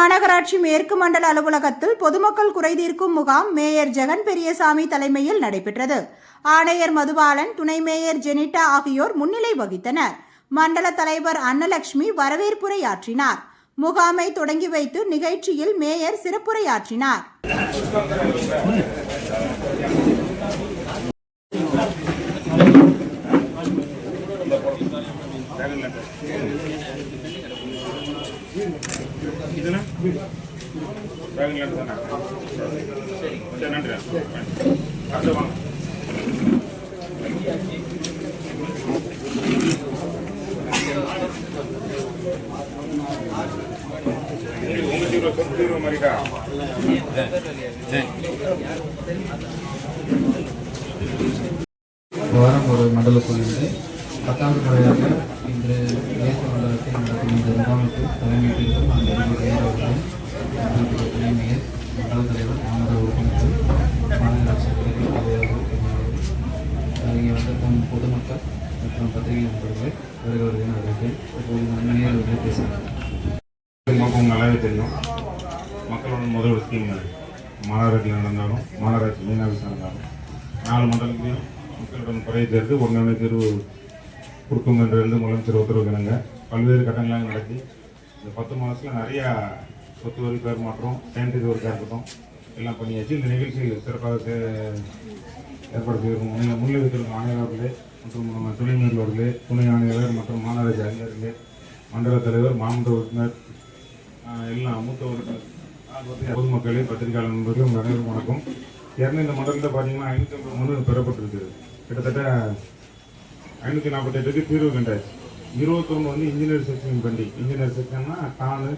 மாநகராட்சி மேற்கு மண்டல அலுவலகத்தில் பொதுமக்கள் குறைதீர்க்கும் முகாம் மேயர் ஜெகன் பெரியசாமி தலைமையில் நடைபெற்றது. ஆணையர் மதுபாலன் துணை மேயர் ஜெனிட்டா ஆகியோர் முன்னிலை வகித்தனர். மண்டல தலைவர் அன்னலட்சுமி வரவேற்புரையாற்றினார். முகாமை தொடங்கி வைத்து நிகழ்ச்சியில் மேயர் சிறப்புரையாற்றினார். இதுனா டிராகன் லேண்ட் தானே சரி நன்றி அடுத்து வாங்க பத்தாவது முறையாக இன்று தேச மண்டலத்தில் நடக்கும் இந்த முகாமுக்கு தலைமையிட்டிருக்கும் அந்த மேயர் அவர்கள் துணை மேயர் மண்டல தலைவர் மாநகர உறுப்பினர்கள் மாநகராட்சி தலைவர் தலைவர்கள் இங்கே வந்திருக்கும் பொதுமக்கள் மற்றும் பத்திரிகை நண்பர்கள் வருகிறவர்கள் அவர்கள் இப்போது நான் மேயர் அவர்கள் பேசுகிறார். நல்லாவே தெரியும். மக்களோட முதல் ஸ்கீம் மாநகராட்சியில் நடந்தாலும் மாநகராட்சி மீனாட்சி நடந்தாலும் நாலு மண்டலத்திலையும் மக்களுடன் குறைய தேர்ந்து ஒன்று தேர்வு கொடுக்கும் என்று முதலமைச்சர் உத்தரவுக்கிணங்க பல்வேறு கட்டங்களாக நடத்தி. இந்த பத்து மாதத்தில் நிறையா சொத்து வரி பேர் மாற்றம் சானிடரி ஒர்க்காக இருக்கட்டும் எல்லாம் பண்ணியாச்சு. இந்த நிகழ்ச்சியில் சிறப்பாக ஏற்படுத்தியிருக்கும் ஏற்பாடு செய்திருக்கும் முன்னிலை ஆணையர் அவர்களே மற்றும் நம்ம துணை மேயர் அவர்களே துணை ஆணையாளர் மற்றும் மாநகராட்சி அறிஞர்களே மண்டல தலைவர் மாமன்ற உறுப்பினர் எல்லாம் மூத்த உறுப்பினர் பொதுமக்களே பத்திரிகையாளர் நண்பர்களே உங்கள் வணக்கம். ஏற்கனவே இந்த மண்டலத்தில் பார்த்தீங்கன்னா ஐநூற்றி ஐம்பது மனு பெறப்பட்டிருக்கு கிட்டத்தட்ட ஐநூற்றி நாற்பத்தெட்டுக்கு தீர்வு கண்டாச்சு. இருபத்தொன்று வந்து இன்ஜினியர் செக்ஷன் பண்ணி இன்ஜினியர் செக்ஷன்னா தானு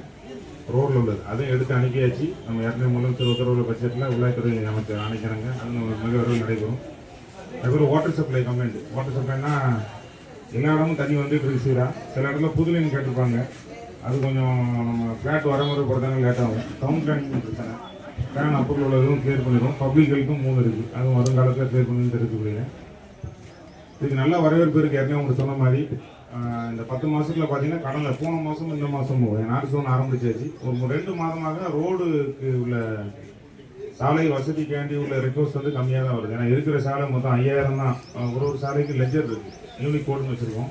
ரோடில் உள்ளது. அதையும் எடுத்து அனுப்பியாச்சு. நம்ம ஏற்கனவே முதலமைச்சர் உத்தரவு பட்ஜெட்டில் உள்ளாய்த்துறை அமைச்சர் அணைக்கிறாங்க அது நம்ம மிக விரைவில் நடைபெறும். அதுக்கப்புறம் வாட்டர் சப்ளை கம்ப்ளைண்ட் வாட்டர் சப்ளைனா எல்லா இடமும் தண்ணி வந்துட்டு இருக்கு சீரா சில இடத்துல புது லைன் கேட்டிருப்பாங்க. அது கொஞ்சம் நம்ம ஃப்ளாட் வரமுறை பொறுத்தாங்க லேட் ஆகும் டவுன் பிளானிங் பிரச்சனை. பிளான் அப்ரூவல் உள்ளதும் கிளியர் பண்ணிடுவோம் பப்ளிக் ஹெல்த்தும் மூணு இருக்குது அதுவும் வருங்காலத்தில் கிளியர் பண்ணி தெரிவிக்கப்படுகிறேன் இதுக்கு நல்ல வரவேற்பு இருக்கு. ஏற்கனவே உங்களுக்கு சொன்ன மாதிரி. இந்த பத்து மாதத்தில் பார்த்தீங்கன்னா கடந்த போன மாதமும் இந்த மாதமும் நாட்டு சோன் ஆரம்பிச்சாச்சு. ஒரு ரெண்டு மாதமாக ரோடுக்கு உள்ள சாலை வசதிக்காண்டி உள்ள ரெக்வஸ்ட் வந்து கம்மியாக தான் வருது. ஏன்னா இருக்கிற சாலை மொத்தம் ஐயாயிரம் தான். ஒரு ஒரு சாலைக்கு லெஜர் இருக்குது யூனிக் கோடுன்னு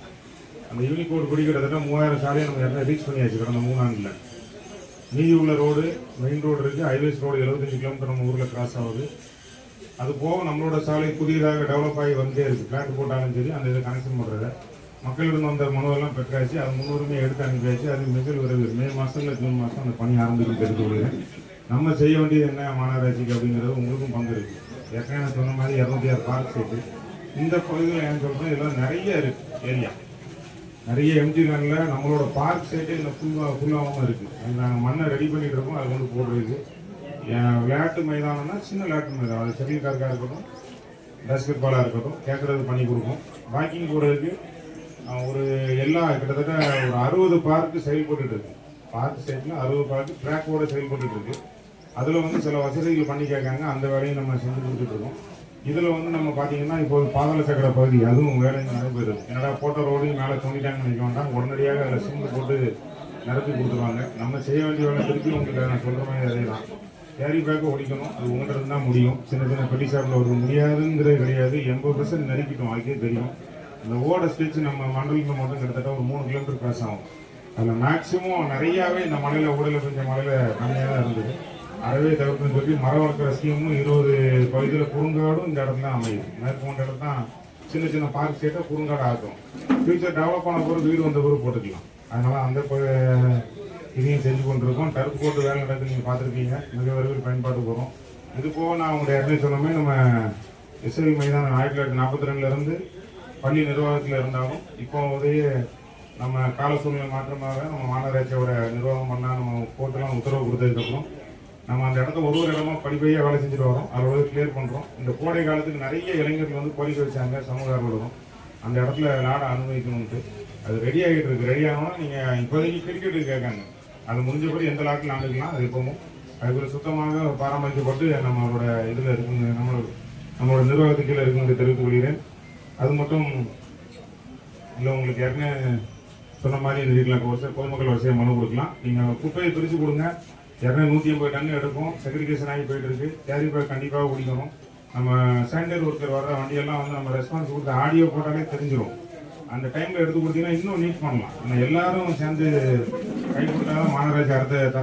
அந்த யூனிக் கோடு கிட்டத்தட்ட மூவாயிரம் சாலையை நம்ம ஏற்கனவே ரீச் பண்ணியாச்சு கடந்த மூணாண்டில். மீதி உள்ள ரோடு மெயின் ரோடு இருக்குது ஹைவேஸ் ரோடு 75 கிலோமீட்டர் நம்ம ஊரில் கிராஸ் ஆகுது. அது போக நம்மளோட சாலை புதியதாக டெவலப் ஆகி வந்துட்டே இருக்குது பிளாட் போட்டாலும் சரி அந்த இதை கனெக்ஷன் பண்றத. மக்களிடம் வந்த மனுவெல்லாம் பெற்றாச்சு. அது முன்னுரிமை எடுத்து அனுப்பியாச்சு. அது மிக விரைவில் மே மாசத்துல ஜூன் மாதம் அந்த பணி ஆரம்பிக்கும் தெரிந்து கொள்கிறேன் நம்ம செய்ய வேண்டியது என்ன மாநகராட்சிக்கு அப்படிங்கிறது உங்களுக்கும் பங்கு இருக்குது ஏற்கனவே நான் சொன்ன மாதிரி இரநூத்தி ஆறு பார்க் சைட்டு இந்த பகுதியில் ஏன் சொல்கிறேன் இதெல்லாம் நிறைய இருக்குது ஏரியா நிறைய எம்ஜி லேண்டில் நம்மளோட பார்க் சைட்டு இந்த ஃபுல்லாக ஃபுல்லாகவும் இருக்குது அது நாங்கள் மண்ணை ரெடி பண்ணிகிட்டு இருக்கோம் அது கொண்டு போடுறது. விளையாட்டு மைதானம்னா சின்ன விளையாட்டு மைதானம். அது செட்டில் கார்க்காக இருக்கட்டும் பேஸ்கெட் பாலாக இருக்கட்டும் கேட்குறது பண்ணி கொடுக்கும். வாக்கிங் போகிறதுக்கு ஒரு எல்லா கிட்டத்தட்ட ஒரு அறுபது பார்க்கு செயல்பட்டுட்டு இருக்கு. பார்க் சைட்டில் அறுபது பார்க்கு ட்ராக்கோட செயல்பட்டுட்டு இருக்கு. அதில் வந்து சில வசதிகள் பண்ணி கேட்காங்க அந்த வேலையும் நம்ம செஞ்சு கொடுத்துட்ருக்கோம் இதில் வந்து நம்ம பார்த்தீங்கன்னா இப்போ பாதாள சக்கர பகுதி அதுவும் வேலை நடைபெறுது என்னடா போட்ட ரோடையும் மேலே தோண்டிட்டாங்கன்னு நினைக்க வேண்டாம். உடனடியாக அதில் சிமெண்ட் போட்டு நிரப்பி கொடுத்துருவாங்க. நம்ம செய்ய வேண்டிய வேலை திருப்பி உங்களுக்கு நான் சொல்கிற மாதிரி அதே தான் கேரி பேக்கை ஒழிக்கணும் அது உங்கள்கிட்ட தான் முடியும். சின்ன சின்ன பெட்டி ஷாப்பில் ஒரு முடியாதுங்கிறது கிடையாது. எண்பது பர்சன்ட் நெருக்கிட்டோம் அதுக்கே தெரியும். இந்த ஓட ஸ்டேஜ் நம்ம மண்டலத்தில் மட்டும் கிட்டத்தட்ட ஒரு மூணு கிலோமீட்டர் கிராஸ் ஆகும். அதில் மேக்ஸிமம் நிறையாவே இந்த மலையில் ஊடல செஞ்ச மலையில் கம்மியாக தான் இருந்தது. அறவே தவிர்த்துன்னு சொல்லி மரம் வளர்க்குற ஸ்கீமும் இருபது பகுதியில் குறுங்காடும் இந்த இடத்துல தான் அமையுது மேற்கு கொண்ட தான் சின்ன சின்ன பார்க் சேர்த்தா குறுங்காடு ஆகும் ஃபியூச்சர் டெவலப் ஆன பொருள் வீடு வந்த பொருள் போட்டுக்கலாம். அதனால அந்த நாங்கள் செஞ்சு கொண்டிருக்கோம் டர்ப் போட்டு வேலை நடக்குது நீங்கள் பார்த்துருக்கீங்க. மிக விரைவில் பயன்பாட்டுக்கு வரும். இது போக நான் உங்களுடைய இடத்துல சொன்னமே நம்ம இசை மைதானம் ஆயிரத்தி தொள்ளாயிரத்தி நாற்பத்தி ரெண்டுலேருந்து பள்ளி நிர்வாகத்தில் இருந்தாலும் இப்போ உதய நம்ம கால சூழ்நிலை மாற்றமாக நம்ம மாநகராட்சியோட நிர்வாகம் பண்ணால் நம்ம கோர்ட்டெல்லாம் உத்தரவு கொடுத்ததுக்கப்புறம் நம்ம அந்த இடத்த ஒரு ஒரு இடமா படிப்படியாக வேலை செஞ்சுட்டு வரோம். அதோட கிளியர் பண்ணுறோம் இந்த கோடை காலத்துக்கு நிறைய இளைஞர்கள் வந்து கோரிக்கை வச்சாங்க சமூக ஆர்வலரும். அந்த இடத்துல நாட அனுமதிக்கணும்ட்டு அது ரெடி ஆகிட்டு இருக்கு. ரெடி ஆகணும்னா நீங்கள் இப்போதைக்கு கிரிக்கெட்டுக்கு கேட்காங்க அது முடிஞ்சபடி எந்த லாட்டில் ஆண்டுக்கலாம் அது எப்பவும். அதுக்குள்ள சுத்தமாக பராமரிக்கப்பட்டு நம்மளோட இதில் இருக்குங்க நம்மளோட நம்மளோட நிர்வாகத்துக்கு கீழே இருக்குங்க தெரிவித்துக் கொள்கிறேன். அது மட்டும் இல்லை உங்களுக்கு ஏற்கனவே சொன்ன மாதிரி இந்த வீட்டில் பொதுமக்கள் வரிசையாக மனு கொடுக்கலாம். நீங்கள் குப்பையை பிரித்து கொடுங்க. இரநூறு நூற்றி ஐம்பது டன் எடுக்கும். செக்ரிகேஷன் ஆகி போயிட்டு இருக்கு. கேரி பேக் கண்டிப்பாக குடிக்கணும் நம்ம சானிடர் ஒருத்தர் வர்ற வண்டியெல்லாம் வந்து நம்ம ரெஸ்பான்ஸ் கொடுத்து ஆடியோ போட்டாலே தெரிஞ்சிடும் அந்த டைமில் எடுத்து கொடுத்தீங்கன்னா இன்னும் நீட் பண்ணலாம். ஆனால் எல்லாரும் சேர்ந்து கை மாநகராட்சி அடுத்த தர